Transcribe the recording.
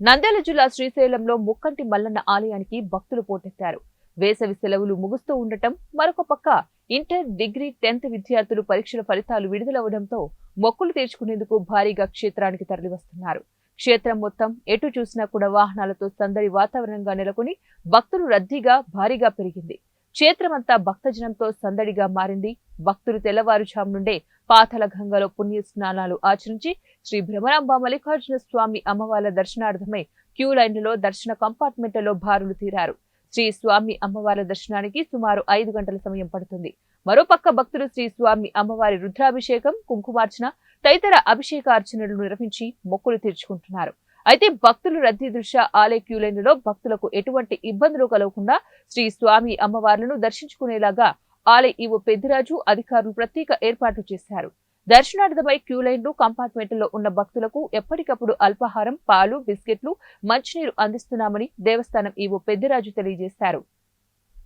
నంద్యాల జిల్లా శ్రీశైలంలో ముక్కంటి మల్లన్న ఆలయానికి భక్తులు పోటెత్తారు. వేసవి సెలవులు ముగుస్తూ ఉండటం మరొక పక్క ఇంటర్ డిగ్రీ టెన్త్ విద్యార్థులు పరీక్షల ఫలితాలు విడుదలవడంతో మొక్కులు తీర్చుకునేందుకు భారీగా క్షేత్రానికి తరలివస్తున్నారు. క్షేత్రం మొత్తం ఎటు చూసినా కూడా వాహనాలతో సందడి వాతావరణంగా నెలకొని భక్తులు రద్దీగా భారీగా పెరిగింది. క్షేత్రమంతా భక్తజనంతో సందడిగా మారింది. భక్తులు తెల్లవారుజాము నుండే పాతల గంగలో పుణ్య స్నానాలు ఆచరించి శ్రీ భ్రమరాంబ మల్లికార్జున స్వామి అమ్మవార్ల దర్శనార్థమై క్యూ లైన్లలో దర్శన కంపార్ట్మెంట్లలో బారులు తీరారు. శ్రీ స్వామి అమ్మవార్ల దర్శనానికి సుమారు ఐదు గంటల సమయం పడుతుంది. మరోపక్క భక్తులు శ్రీ స్వామి అమ్మవారి రుద్రాభిషేకం కుంకుమార్చన తదితర అభిషేకార్చనలు నిర్వహించి మొక్కులు తీర్చుకుంటున్నారు. అయితే భక్తులు రద్దీ దృష్ట్యా ఆలయ క్యూలైన్లలో భక్తులకు ఎటువంటి ఇబ్బందులు కలగకుండా శ్రీ స్వామి అమ్మవార్లను దర్శించుకునేలాగా ఆలయ ఈవో పెద్దిరాజు అధికారులు ప్రత్యేక ఏర్పాట్లు చేశారు. దర్శనార్థమై క్యూ లైన్లు కంపార్ట్మెంట్లో ఉన్న భక్తులకు ఎప్పటికప్పుడు అల్పాహారం పాలు బిస్కెట్లు మంచినీరు అందిస్తున్నామని దేవస్థానం ఈవో పెద్దిరాజు తెలియజేశారు.